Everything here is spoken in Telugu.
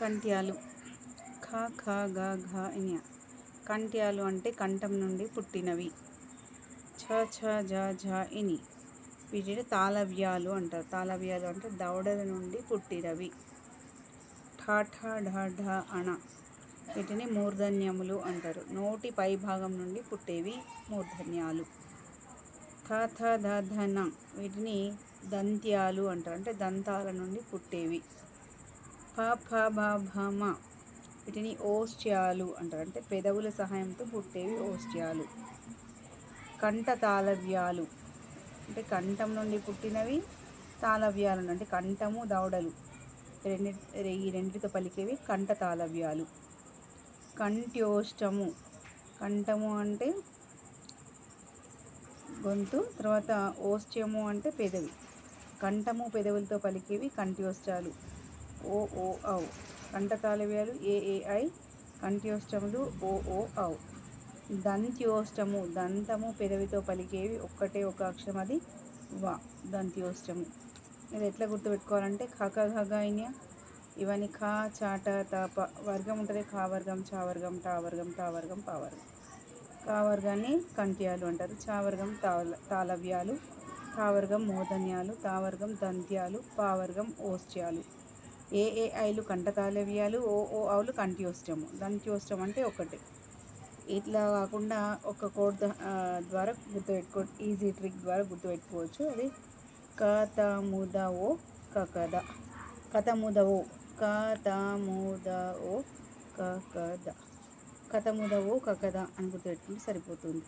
కంట్యాలు ఖ ఖ గ ఘ ఞ. కంట్యాలు అంటే కంఠం నుండి పుట్టినవి. ఛ ఛ జ ఝ ఇని వీటిని తాళవ్యాలు అంటారు. తాళవ్యాలు అంటే దవడల నుండి పుట్టినవి. ఠా ఠ ఢ ఢ అణ. వీటిని మూర్ధన్యములు అంటారు. నోటి పై భాగం నుండి పుట్టేవి మూర్ధన్యాలు. థ థ ధ ధన వీటిని దంత్యాలు అంటారు. అంటే దంతాల నుండి పుట్టేవి. ప ఫ భ భ మ వీటిని ఓస్ట్యాలు అంటారు. అంటే పెదవుల సహాయంతో పుట్టేవి ఓస్ట్యాలు. కంఠ తాళవ్యాలు అంటే కంఠం నుండి పుట్టినవి తాళవ్యాలు అంటే కంఠము దవడలు రెండు ఈ రెండితో పలికేవి కంఠ తాళవ్యాలు కంఠ్యోష్టము. కంఠము అంటే గొంతు తర్వాత ఓస్ట్యము అంటే పెదవి. కంఠము పెదవులతో పలికేవి కంఠ్యోష్టాలు. ఓ ఓ ఏఏఐ కంఠ్యోష్టములు ఓ ఓ దంత్యోష్టము దంతము పెదవితో పలికేవి ఒక్కటే ఒక అక్షరం అది వా దంత్యోష్టము. ఇది ఎట్లా గుర్తుపెట్టుకోవాలంటే ఖక ఖగైన్య ఇవన్నీ ఖా చాట తాప వర్గం ఉంటుంది. ఖా వర్గం చా వర్గం టా వర్గం టా వర్గం పా వర్గం. కా వర్గాన్ని కంట్యాలు అంటారు. చా వర్గం తాళవ్యాలు. తా వర్గం మూర్ధన్యాలు తా వర్గం దంత్యాలు. పా వర్గం ఏఏఐలు కంటకాలవ్యాలు కంఠతాళవ్యాలు ఓ ఓ ఆవులు కంఠ్యోష్టము. దంత్యోష్టం అంటే ఒకటే. ఇట్లా కాకుండా ఒక కోడ్ ద్వారా గుర్తుపెట్టుకో ఈజీ ట్రిక్ ద్వారా గుర్తుపెట్టుకోవచ్చు. అది కథముద ఓ కకద. కథ ముద ఓ ఓ కకద. కథ ముద ఓ కకద అని గుర్తుపెట్టుకుంటే సరిపోతుంది.